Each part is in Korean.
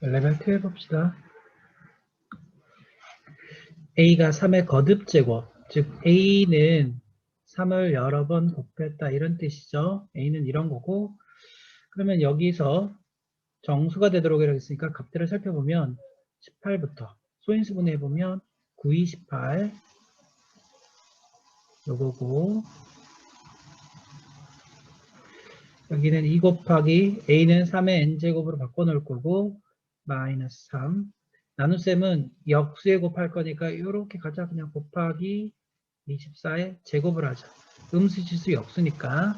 레벨 2 해봅시다. A가 3의 거듭 제곱, 즉 A는 3을 여러 번 곱했다. 이런 뜻이죠. A는 이런 거고. 그러면 여기서 정수가 되도록 이렇게 있으니까 값들을 살펴보면 18부터 소인수 분해 해보면 9, 2, 18 요거고. 여기는 2 곱하기 A는 3의 N제곱으로 바꿔놓을 거고 마이너스 3 나눗셈은 역수에 곱할 거니까 이렇게 가자. 그냥 곱하기 24에 제곱을 하자. 음수지수 역수니까.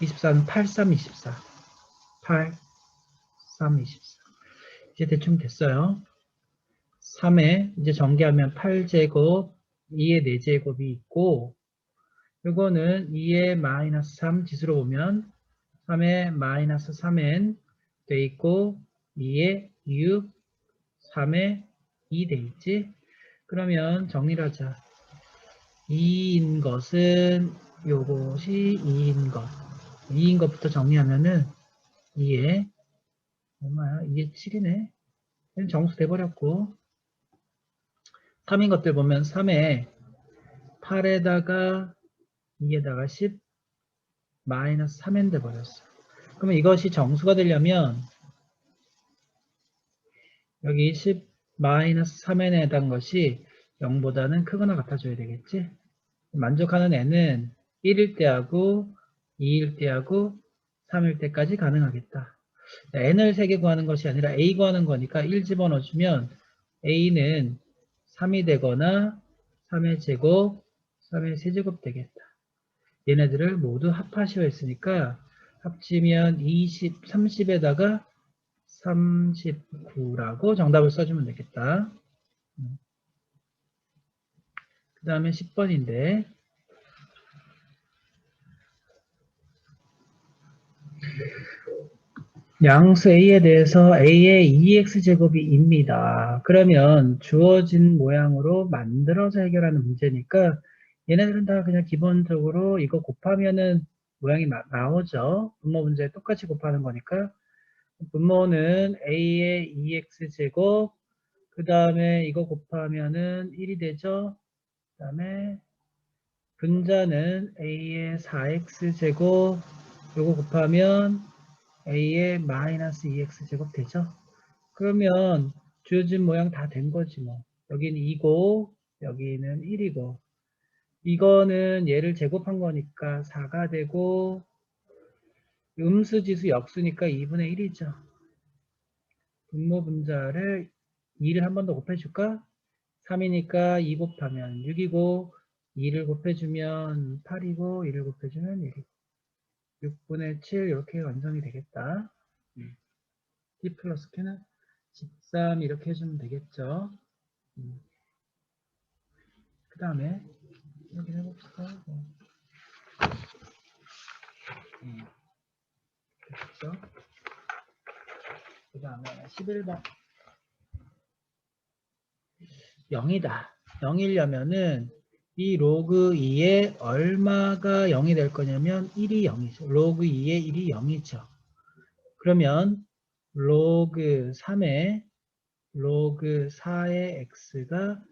24는 8, 3, 24 8, 3, 24 이제 대충 됐어요. 3에 이제 전개하면 8제곱 2의 4제곱이 있고 요거는 2의 마이너스 3 지수로 보면 3의 마이너스 3n 돼 있고 2의 6 3에 2 돼 있지? 그러면 정리를 하자. 2인 것은 요것이 2인 것. 2인 것부터 정리하면은 2에 얼마야? 2에 7이네. 정수 돼버렸고 3인 것들 보면 3에 8에다가 2에다가 10 마이너스 3n 돼버렸어. 그러면 이것이 정수가 되려면 여기 10 마이너스 3n에 해당 것이 0보다는 크거나 같아져야 되겠지? 만족하는 n은 1일 때하고 2일 때하고 3일 때까지 가능하겠다. n을 3개 구하는 것이 아니라 a 구하는 거니까 1 집어넣어주면 a는 3이 되거나 3의 제곱, 3의 세제곱 되겠다. 얘네들을 모두 합하시오 했으니까 합치면 20, 30에다가 39라고 정답을 써주면 되겠다. 그 다음에 10번인데 양수 A에 대해서 A의 2x제곱이입니다. 그러면 주어진 모양으로 만들어서 해결하는 문제니까 얘네들은 다 그냥 기본적으로 이거 곱하면은 모양이 나, 나오죠. 분모 문제 똑같이 곱하는 거니까 분모는 a의 2x제곱 그 다음에 이거 곱하면은 1이 되죠. 그 다음에 분자는 a의 4x제곱 요거 곱하면 a의 마이너스 2x제곱 되죠. 그러면 주어진 모양 다 된 거지 뭐. 여기는 2고 여기는 1이고 이거는 얘를 제곱한 거니까 4가 되고 음수지수 역수니까 2분의 1이죠. 분모 분자를 2를 한 번 더 곱해줄까? 3이니까 2 곱하면 6이고 2를 곱해주면 8이고 1을 곱해주면 1이고 6분의 7 이렇게 완성이 되겠다. D 플러스 Q는 13 이렇게 해주면 되겠죠. 그 다음에 확인해봅시다. 음. 됐죠? 그 다음에 11번 0이다. 0이려면은 이 로그 2에 얼마가 0이 될 거냐면 1이 0이죠. 로그 2에 1이 0이죠. 그러면 로그 3에 로그 4의 x가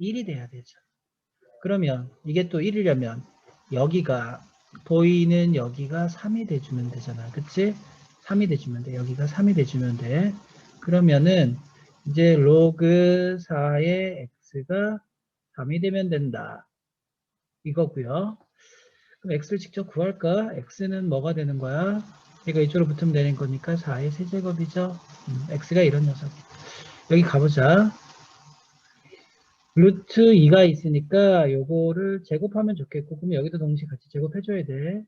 1이 돼야 되죠. 그러면 이게 또 1이려면 여기가 보이는 여기가 3이 돼주면 되잖아. 그치? 3이 돼주면 돼. 여기가 3이 돼주면 돼. 그러면은 이제 로그 4의 x가 3이 되면 된다. 이거고요. 그럼 x를 직접 구할까? x는 뭐가 되는 거야? 얘가 이쪽으로 붙으면 되는 거니까 4의 세제곱이죠. 음, x가 이런 녀석이. 여기 가보자. 루트 2가 있으니까 요거를 제곱하면 좋겠고 그러면 여기도 동시에 같이 제곱해줘야 돼.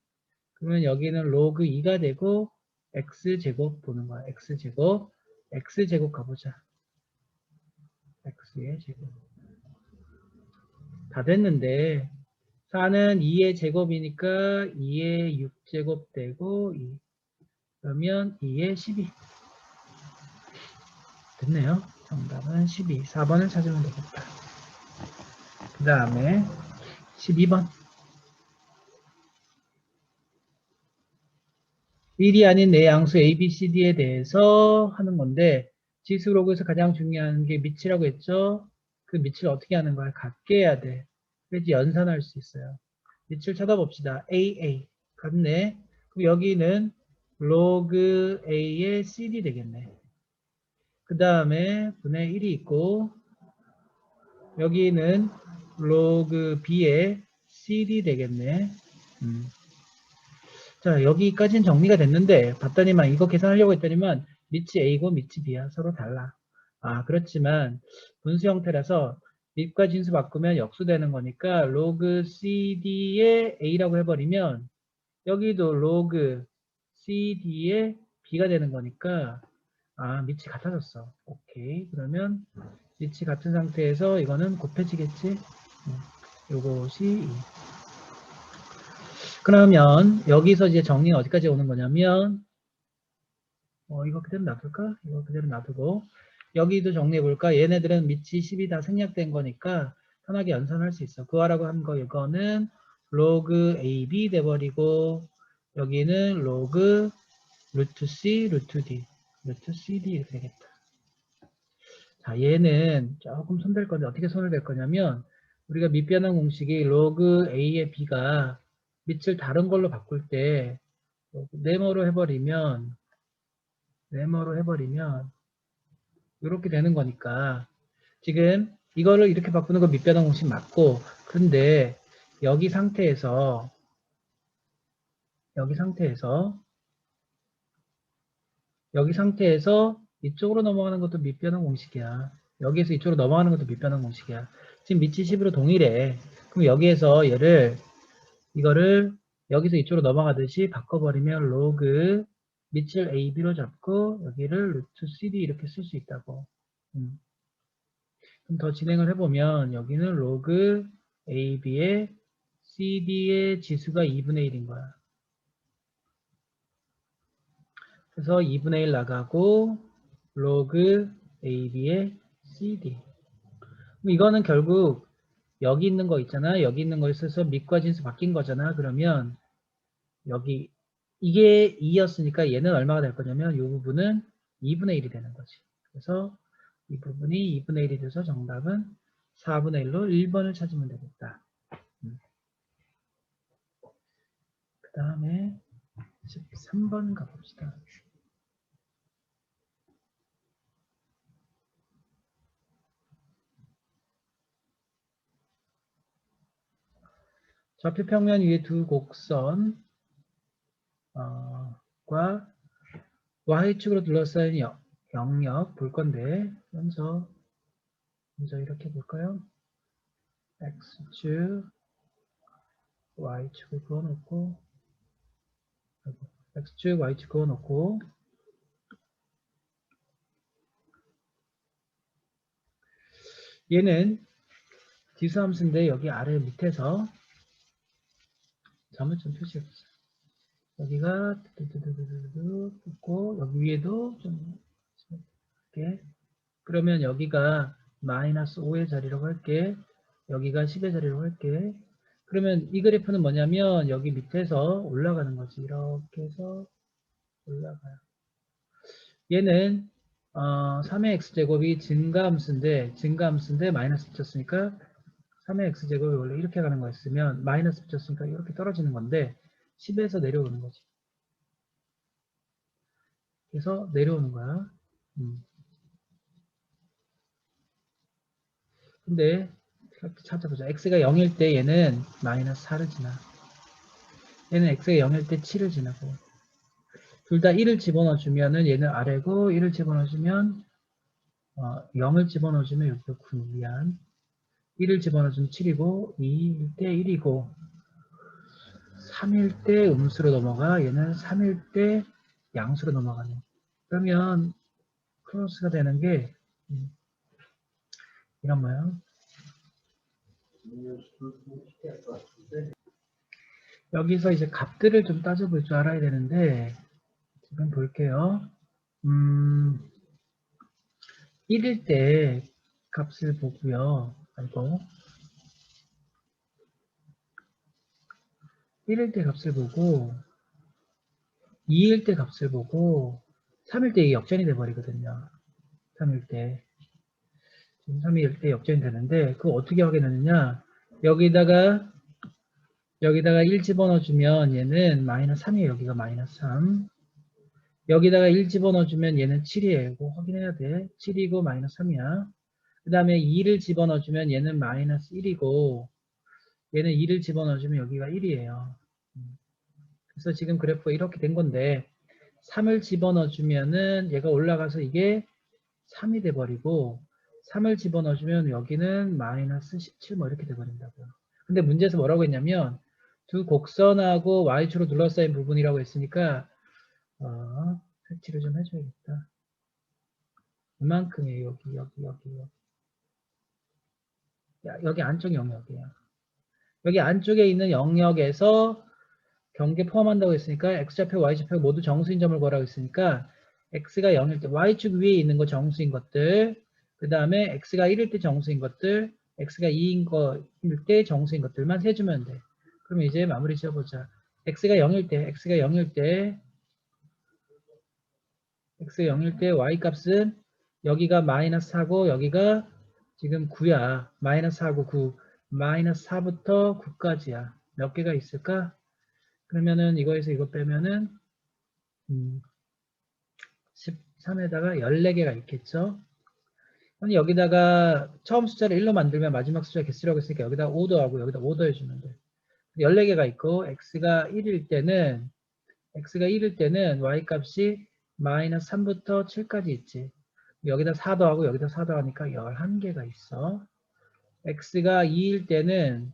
그러면 여기는 로그 2가 되고 x제곱 보는 거야. x제곱 x제곱 가보자. x의 제곱 다 됐는데 4는 2의 제곱이니까 2의 6제곱 되고 2. 그러면 2의 12 됐네요. 정답은 12. 4번을 찾으면 되겠다. 그 다음에 12번 1이 아닌 내 양수 A, B, C, D에 대해서 하는 건데 지수 로그에서 가장 중요한 게 밑이라고 했죠? 그 밑을 어떻게 하는 거야? 같게 해야 돼. 그래야지 연산할 수 있어요. 밑을 찾아봅시다. AA. 같네. 그럼 여기는 로그 A의 CD 되겠네. 그 다음에 분의 1이 있고 여기는 로그 B의 CD 되겠네. 음. 자 여기까지는 정리가 됐는데 봤더니만 이거 계산하려고 했더니만 밑이 A고 밑이 B야 서로 달라. 아 그렇지만 분수 형태라서 밑과 진수 바꾸면 역수되는 거니까 로그 CD의 A라고 해버리면 여기도 로그 CD의 B가 되는 거니까 아 밑이 같아졌어. 오케이 그러면 밑이 같은 상태에서 이거는 곱해지겠지. 음, 요것이 2. 그러면 여기서 이제 정리가 어디까지 오는 거냐면 어 이거 그대로 놔둘까? 이거 그대로 놔두고 여기도 정리해 볼까? 얘네들은 밑이 10이 다 생략된 거니까 편하게 연산할 수 있어. 그거라고 한 거 이거는 로그 AB 돼버리고 여기는 로그 루트 C 루트 D 루트 CD 이렇게 되겠다. 자 얘는 조금 손댈 건데 어떻게 손을 댈 거냐면 우리가 밑변환 공식이 로그 A의 B가 밑을 다른 걸로 바꿀 때 네모로 해버리면 네모로 해버리면 이렇게 되는 거니까 지금 이거를 이렇게 바꾸는 건 밑변환 공식 맞고 근데 여기 상태에서 여기 상태에서 여기 상태에서 이쪽으로 넘어가는 것도 밑변환 공식이야. 여기에서 이쪽으로 넘어가는 것도 밑변환 공식이야. 지금 밑이 10으로 동일해. 그럼 여기에서 얘를 이거를 여기서 이쪽으로 넘어가듯이 바꿔버리면 로그 밑을 AB로 잡고 여기를 루트 CD 이렇게 쓸 수 있다고. 음. 그럼 더 진행을 해보면 여기는 로그 AB의 CD의 지수가 2분의 1인 거야. 그래서 2분의 1 나가고 로그 AB의 CD. 이거는 결국 여기 있는 거 있잖아. 여기 있는 거 있어서 밑과 진수 바뀐 거잖아. 그러면 여기 이게 2였으니까 얘는 얼마가 될 거냐면 이 부분은 2분의 1이 되는 거지. 그래서 이 부분이 2분의 1이 돼서 정답은 4분의 1로 1번을 찾으면 되겠다. 음. 그 다음에 13번 가봅시다. 좌표평면 위에 두 곡선 어, 과 Y축으로 둘러싸인 영, 영역 볼 건데 먼저 먼저 이렇게 볼까요? X축 Y축을 그어놓고 X축 Y축 그어놓고 얘는 지수함수인데 여기 아래 밑에서 잘못 좀 표시해보세요. 여기가 두두두두두 있고 여기 위에도 좀 이렇게. 그러면 여기가 마이너스 5의 자리라고 할게. 여기가 10의 자리라고 할게. 그러면 이 그래프는 뭐냐면 여기 밑에서 올라가는 거지. 이렇게 해서 올라가요. 얘는 어, 3의 x제곱이 증가함수인데 증가함수인데 마이너스 붙였으니까 3의 x제곱이 원래 이렇게 가는 거였으면 마이너스 붙였으니까 이렇게 떨어지는 건데 10에서 내려오는 거지. 그래서 내려오는 거야. 음. 근데 찾아보자. x가 0일 때 얘는 마이너스 4를 지나. 얘는 x가 0일 때 7을 지나고. 둘 다 1을 집어넣어 주면은 얘는 아래고 1을 집어넣어 주면 어, 0을 집어넣어 주면 여기가 9 미안. 1을 집어넣어 주면 7이고 2일 때 1이고 3일 때 음수로 넘어가 얘는 3일 때 양수로 넘어가네. 그러면 크로스가 되는 게 음, 이런 모양. 여기서 이제 값들을 좀 따져볼 줄 알아야 되는데 지금 볼게요. 음, 1일 때 값을 보고요. 아이고 1일 때 값을 보고 2일 때 값을 보고 3일 때 이게 역전이 돼버리거든요. 3일 때. 지금 3일 때 역전이 되는데, 그거 어떻게 확인하느냐. 여기다가, 여기다가 1 집어넣어주면 얘는 마이너스 3이에요. 여기가 마이너스 3. 여기다가 1 집어넣어주면 얘는 7이에요. 이거 확인해야 돼. 7이고 마이너스 3이야. 그 다음에 2를 집어넣어주면 얘는 마이너스 1이고, 얘는 2를 집어넣어주면 여기가 1이에요. 그래서 지금 그래프가 이렇게 된 건데 3을 집어넣어주면은 얘가 올라가서 이게 3이 돼버리고 3을 집어넣어주면 여기는 마이너스 17 뭐 이렇게 돼버린다고요. 근데 문제에서 뭐라고 했냐면 두 곡선하고 y축으로 둘러싸인 부분이라고 했으니까 어, 색칠을 좀 해줘야겠다. 이만큼이에요. 여기 여기 여기 여기. 야, 여기 안쪽 영역이에요. 여기 안쪽에 있는 영역에서 경계 포함한다고 했으니까 x좌표, y좌표 모두 정수인 점을 구하라고 했으니까 x가 0일 때 y축 위에 있는 거 정수인 것들 그 다음에 x가 1일 때 정수인 것들 x가 2인 거일 때 정수인 것들만 세주면 돼. 그럼 이제 마무리 지어보자. x가 0일 때 x가 0일 때 x가 0일 때 y 값은 여기가 마이너스 4고 여기가 지금 9야. 마이너스 4고 9. 마이너스 4부터 9까지야. 몇 개가 있을까? 그러면은 이거에서 이거 빼면은 음, 13에다가 14개가 있겠죠. 아니 여기다가 처음 숫자를 1로 만들면 마지막 숫자 개수라고 했으니까 여기다 5도 하고 여기다 5도 해주면 돼. 14개가 있고 x가 1일 때는 x가 1일 때는 y 값이 마이너스 3부터 7까지 있지. 여기다 4도 하고 여기다 4도 하니까 11개가 있어. x가 2일 때는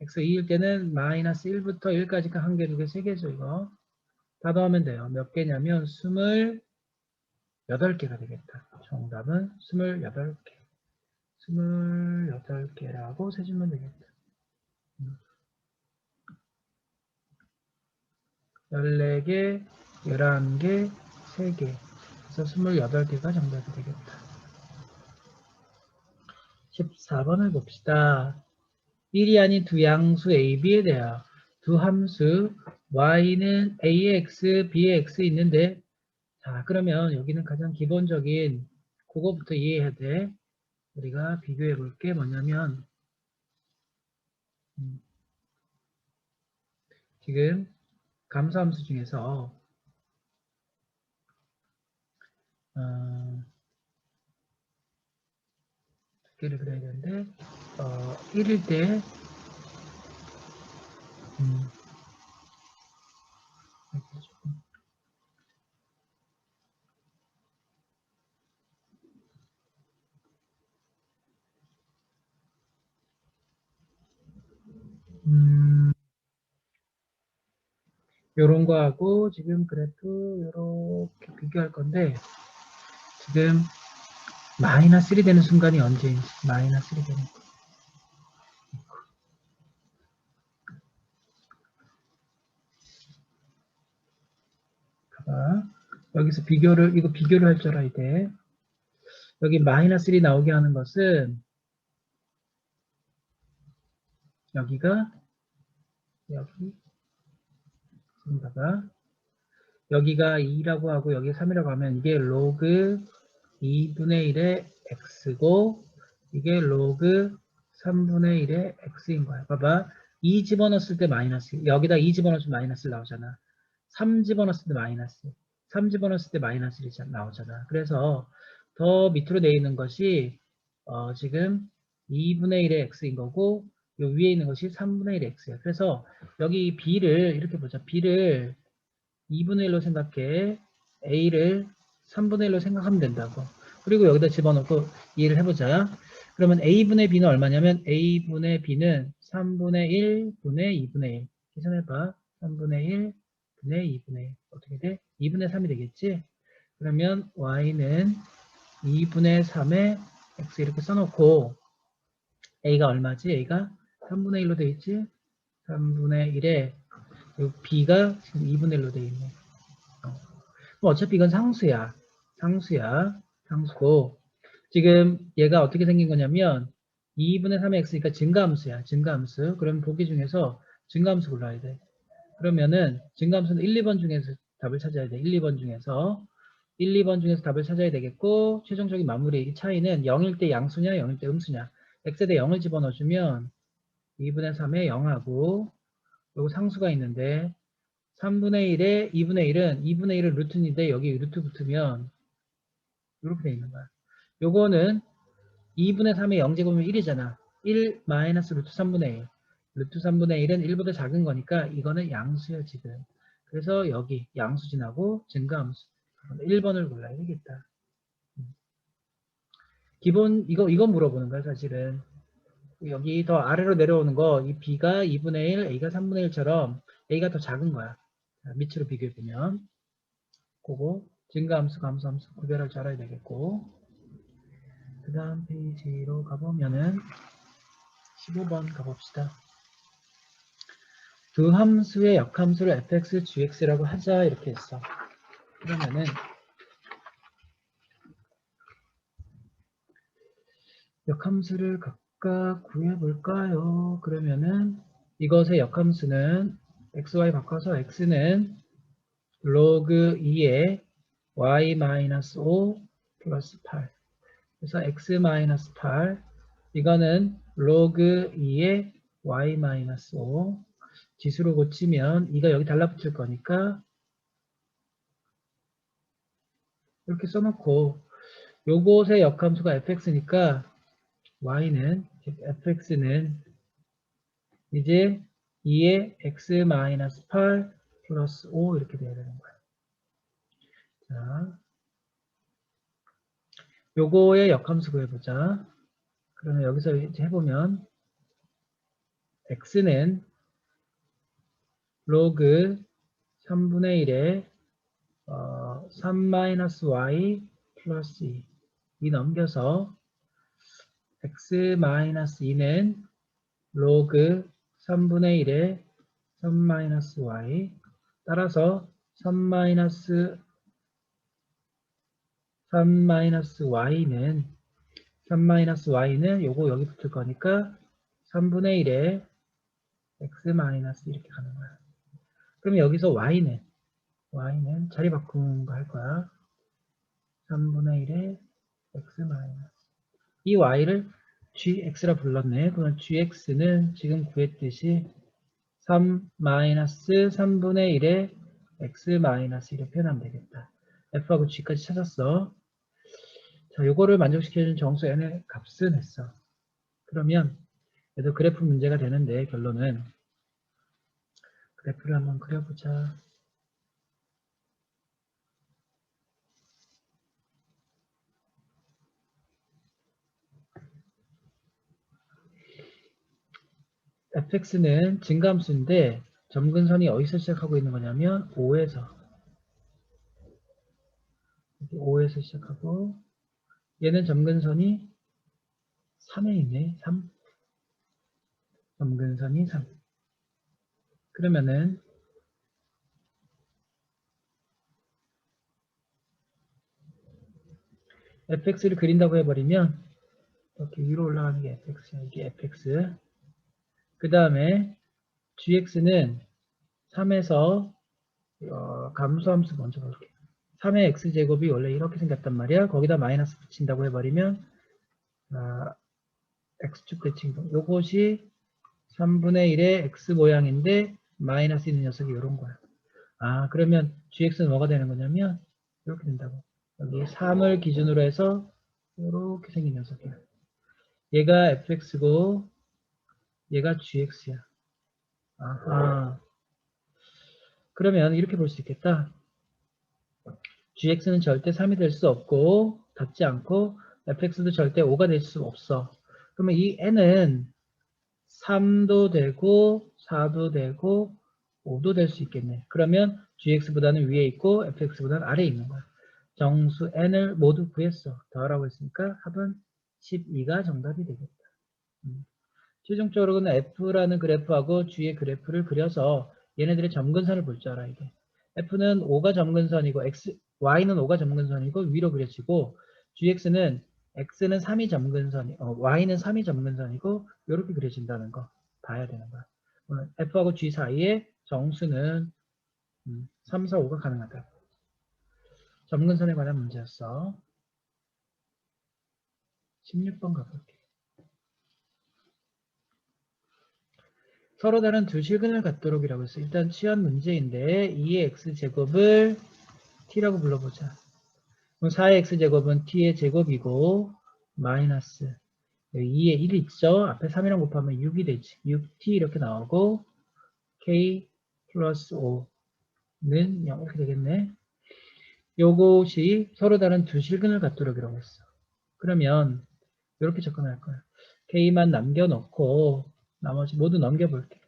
x 2일 때는 마이너스 1부터 1까지가 한 개, 두 개, 세 개죠, 이거. 다 더하면 돼요. 몇 개냐면 28개가 되겠다. 정답은 28개. 28개라고 세주면 되겠다. 음. 14개, 11개, 3개. 그래서 28개가 정답이 되겠다. 14번을 봅시다. 1이 아닌 두 양수 A, B에 대하여 두 함수 y는 ax, bx 있는데 자 그러면 여기는 가장 기본적인 그거부터 이해해야 돼. 우리가 비교해 볼 게 뭐냐면 음, 지금 감소함수 중에서 어, 두 개를 그려야 되는데 어, 1일 때 음, 음, 요런 거하고 지금 그래프 요렇게 비교할 건데 지금 마이너스 1이 되는 순간이 언제인지 마이너스 1이 되는 거. 여기서 비교를 이거 비교를 할 줄 알아야 돼. 여기 마이너스 1이 나오게 하는 것은 여기가 여기 지금 봐봐. 여기가 2라고 하고 여기 3이라고 하면 이게 로그 2분의 1의 x고 이게 로그 3분의 1의 x인 거야. 봐봐. 2 집어넣었을 때 마이너스 여기다 2 집어넣으면 마이너스 나오잖아. 3 집어넣었을 때 마이너스 3 집어넣었을 때 마이너스 1이 나오잖아. 그래서 더 밑으로 되어 있는 것이 어, 지금 2분의 1의 x인 거고 요 위에 있는 것이 3분의 1의 x야. 그래서 여기 b를 이렇게 보자. b를 2분의 1로 생각해. a를 3분의 1로 생각하면 된다고. 그리고 여기다 집어넣고 이해를 해보자. 그러면 a분의 b는 얼마냐면 a분의 b는 3분의 1분의 2분의 1. 계산해봐. 3분의 1 분의 2분의 1. 어떻게 돼? 2분의 3이 되겠지? 그러면 y는 2분의 3에 x 이렇게 써놓고 a가 얼마지? a가 3분의 1로 되어 있지? 3분의 1에 b가 지금 2분의 1로 되어 있네. 어. 그럼 어차피 이건 상수야. 상수야. 상수고 지금 얘가 어떻게 생긴 거냐면 2분의 3의 x니까 증가함수야. 증가함수. 그럼 보기 중에서 증가함수 골라야 돼. 그러면은 증가함수는 1, 2번 중에서 답을 찾아야 돼. 1, 2번 중에서 1, 2번 중에서 답을 찾아야 되겠고 최종적인 마무리 이 차이는 0일 때 양수냐 0일 때 음수냐 x에 대 0을 집어넣어주면 2분의 3에 0하고 요거 상수가 있는데 3분의 1에 2분의 1은 2분의 1은 루트인데 여기 루트 붙으면 이렇게 돼 있는 거야. 요거는 2분의 3의 0제곱이면 1이잖아. 1 마이너스 루트 3분의 1. 루트 3분의 1은 1보다 작은 거니까 이거는 양수야 지금. 그래서 여기 양수 지나고 증가함수. 1번을 골라야 되겠다. 음. 기본 이거 이거 물어보는 거야 사실은. 여기 더 아래로 내려오는 거 이 b가 2분의 1, a가 3분의 1처럼 a가 더 작은 거야. 자, 밑으로 비교해 보면 그거 증가함수, 감소함수 구별할 줄 알아야 되겠고 그 다음 페이지로 가보면은 15번 가봅시다. 두 함수의 역함수를 fx, gx라고 하자 이렇게 했어. 그러면은 역함수를 각각 구해볼까요? 그러면은 이것의 역함수는 xy 바꿔서 x는 로그 2의 y-5 플러스 8 그래서 x-8 이거는 로그 2의 y-5 지수로 고치면 이가 여기 달라붙을 거니까 이렇게 써놓고 요것의 역함수가 fx니까 y는 fx는 이제 2의 x-8 플러스 5 이렇게 돼야 되는 거예요. 자, 요거의 역함수 구해보자. 그러면 여기서 이제 해보면 x는 로그 3분의 1에 어, 3-y 플러스 2. 이 넘겨서 x-2는 로그 3분의 1에 3-y 따라서 3 3-y는 3-y는 요거 여기 붙을 거니까 3분의 1에 x 이렇게 가는 거야. 그럼 여기서 y는 y는 자리 바꾸는 거할 거야. 3분의 1에 x 이 y를 gx라 불렀네. 그러면 gx는 지금 구했듯이 3 마이너스 3분의 1에 x 이렇게 표현하면 되겠다. f하고 g까지 찾았어. 자, 요거를 만족시켜주는 정수 n의 값은 했어. 그러면 얘도 그래프 문제가 되는데 결론은 그래프를 한번 그려보자. Fx는 증가함수인데 점근선이 어디서 시작하고 있는 거냐면 5에서. 5에서 시작하고 얘는 점근선이 3에 있네 3 점근선이 3 그러면은 fx를 그린다고 해버리면 이렇게 위로 올라가는 게 fx야. 이게 fx 그 다음에 gx는 3에서 어, 감소함수 먼저 볼게요. 3의 x제곱이 원래 이렇게 생겼단 말이야. 거기다 마이너스 붙인다고 해버리면 아, x축 대칭도 요것이 3분의 1의 x 모양인데 마이너스 있는 녀석이 이런 거야. 아 그러면 gx는 뭐가 되는 거냐면 이렇게 된다고. 여기 3을 기준으로 해서 이렇게 생긴 녀석이야. 얘가 fx고 얘가 gx야. 아하. 그러면 이렇게 볼 수 있겠다. gx는 절대 3이 될 수 없고 닿지 않고 fx도 절대 5가 될 수 없어. 그러면 이 n은 3도 되고 4도 되고 5도 될 수 있겠네. 그러면 gx보다는 위에 있고 fx보다는 아래에 있는 거야. 정수 n을 모두 구했어. 더하라고 했으니까 합은 12가 정답이 되겠다. 음. 최종적으로는 F라는 그래프하고 G의 그래프를 그려서 얘네들의 점근선을 볼 줄 알아 이게. F는 5가 점근선이고 X, Y는 5가 점근선이고 위로 그려지고 GX는 X는 3이 점근선이, 어, Y는 3이 점근선이고 이렇게 그려진다는 거 봐야 되는 거야. F하고 G 사이에 정수는 음, 3, 4, 5가 가능하다. 점근선에 관한 문제였어. 16번 가볼게. 서로 다른 두 실근을 갖도록이라고 했어. 일단 취한 문제인데 2의 x제곱을 t라고 불러보자. 그럼 4의 x제곱은 t의 제곱이고 마이너스 2에 1 있죠? 앞에 3이랑 곱하면 6이 되지. 6t 이렇게 나오고 k 플러스 5는 0 이렇게 되겠네. 요것이 서로 다른 두 실근을 갖도록이라고 했어. 그러면 이렇게 접근할 거야. k만 남겨놓고 나머지 모두 넘겨볼게.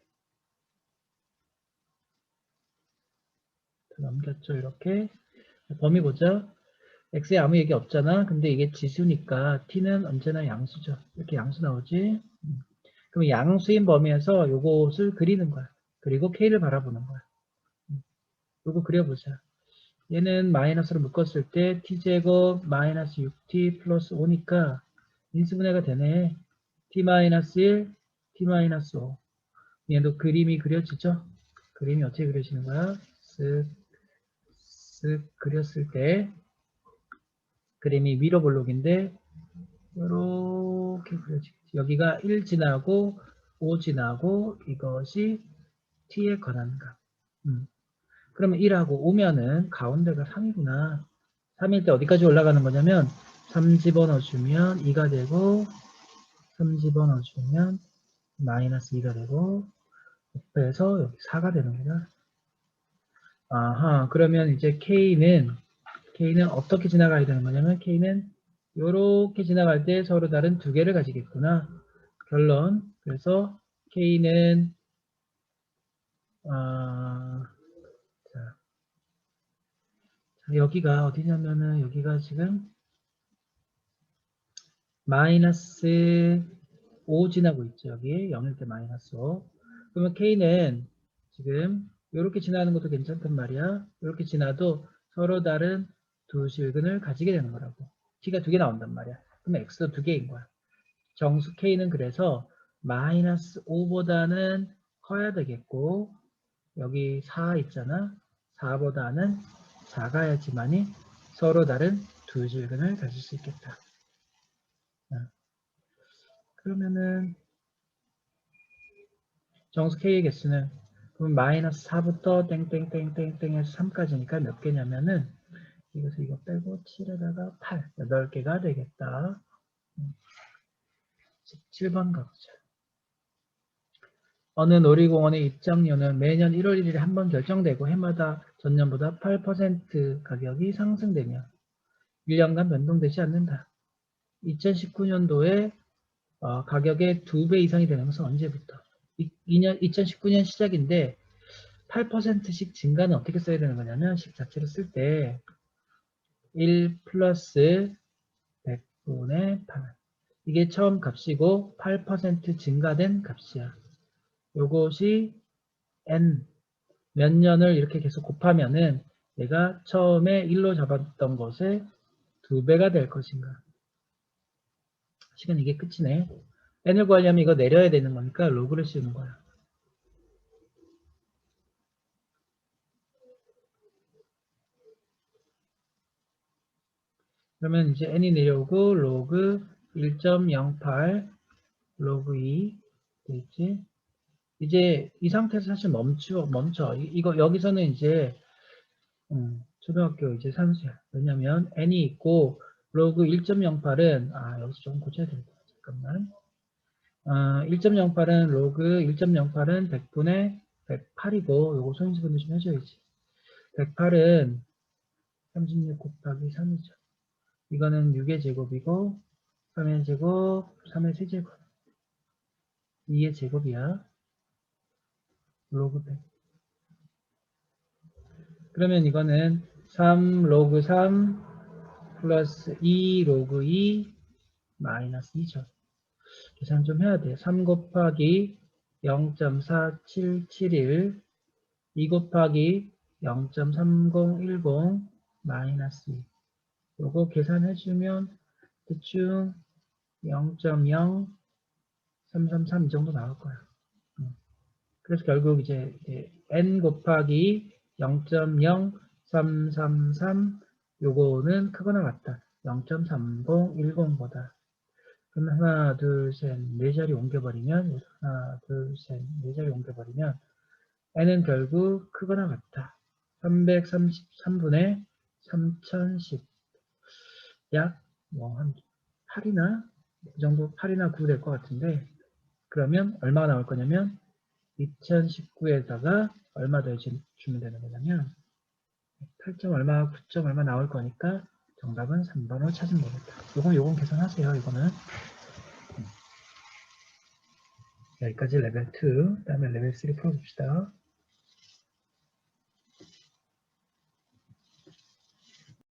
넘겼죠, 이렇게. 범위 보자. x에 아무 얘기 없잖아. 근데 이게 지수니까 t는 언제나 양수죠. 이렇게 양수 나오지. 음. 그럼 양수인 범위에서 요것을 그리는 거야. 그리고 k를 바라보는 거야. 음. 요거 그려보자. 얘는 마이너스로 묶었을 때 t제곱 마이너스 6t 플러스 5니까 인수분해가 되네. t 마이너스 1, t 마이너스 5. 얘도 그림이 그려지죠? 그림이 어떻게 그려지는 거야? 쓱, 쓱 그렸을 때 그림이 위로 볼록인데 이렇게 그려지겠지. 여기가 1 지나고 5 지나고 이것이 t에 관한 값. 음. 그러면 1하고 오면은 가운데가 3이구나. 3일 때 어디까지 올라가는 거냐면 3 집어넣어주면 2가 되고 3 집어넣어주면 마이너스 2가 되고 옆에서 여기 4가 되는 거야. 아하 그러면 이제 K는 K는 어떻게 지나가야 되는 거냐면 K는 이렇게 지나갈 때 서로 다른 두 개를 가지겠구나. 결론. 그래서 K는 아, 자, 자, 여기가 어디냐면은 여기가 지금 마이너스 5 지나고 있죠. 여기 0일 때 마이너스 5. 그러면 K는 지금 이렇게 지나는 것도 괜찮단 말이야. 이렇게 지나도 서로 다른 두 실근을 가지게 되는 거라고. t가 두 개 나온단 말이야. 그러면 x도 두 개인 거야. 정수 k는 그래서 마이너스 5보다는 커야 되겠고 여기 4 있잖아. 4보다는 작아야지만이 서로 다른 두 실근을 가질 수 있겠다. 그러면은 정수 k의 개수는 그럼 마이너스 4부터 땡땡땡땡땡 해서 3까지니까 몇 개냐면은 이것을 이거 빼고 7에다가 8, 8개가 되겠다. 17번 가보자. 어느 놀이공원의 입장료는 매년 1월 1일에 한 번 결정되고 해마다 전년보다 8% 가격이 상승되며 1년간 변동되지 않는다. 2019년도에 어, 가격의 2배 이상이 되는 것은 언제부터? 2년, 2019년 시작인데 8%씩 증가는 어떻게 써야 되는 거냐면 식 자체로 쓸때 1 플러스 100분의 8. 이게 처음 값이고 8% 증가된 값이야. 요것이 n 몇 년을 이렇게 계속 곱하면은 내가 처음에 1로 잡았던 것의 두 배가 될 것인가. 시간 이게 끝이네. n을 구하려면 이거 내려야 되는 거니까 로그를 씌우는 거야. 그러면 이제 n이 내려오고 로그 1.08 로그 2 되겠지? 이제 이 상태에서 사실 멈추 멈춰. 이 거 여기서는 이제 음, 초등학교 이제 산수야. 왜냐면 n이 있고 로그 1.08은 아 여기서 조금 고쳐야 되겠다. 잠깐만. 어, 1.08은 로그 1.08은 100분의 108이고 요거 소인수분을 좀 해줘야지. 108은 36 곱하기 3이죠. 이거는 6의 제곱이고 3의 제곱, 3의 세제곱 2의 제곱이야. 로그 100 그러면 이거는 3 로그 3 플러스 2 로그 2 마이너스 2죠. 계산 좀 해야 돼. 3 곱하기 0.4771 2 곱하기 0.3010 마이너스 2 요거 계산해주면 대충 0.0333 이 정도 나올 거야. 음. 그래서 결국 이제 n 곱하기 0.0333 요거는 크거나 같다. 0.3010보다. 그럼 하나, 둘, 셋, 네 자리 옮겨버리면, 하나, 둘, 셋, 네 자리 옮겨버리면, n은 결국 크거나 같다. 333분의 3010. 약, 뭐, 한 8이나, 그 정도 8이나 9 될 것 같은데, 그러면 얼마가 나올 거냐면, 2019에다가 얼마 더 주- 주면 되는 거냐면, 8점 얼마, 9점 얼마 나올 거니까, 정답은 3번으로 찾으면 되겠다. 요건, 요건 계산하세요, 이거는. 음. 여기까지 레벨 2, 그 다음에 레벨 3 풀어봅시다.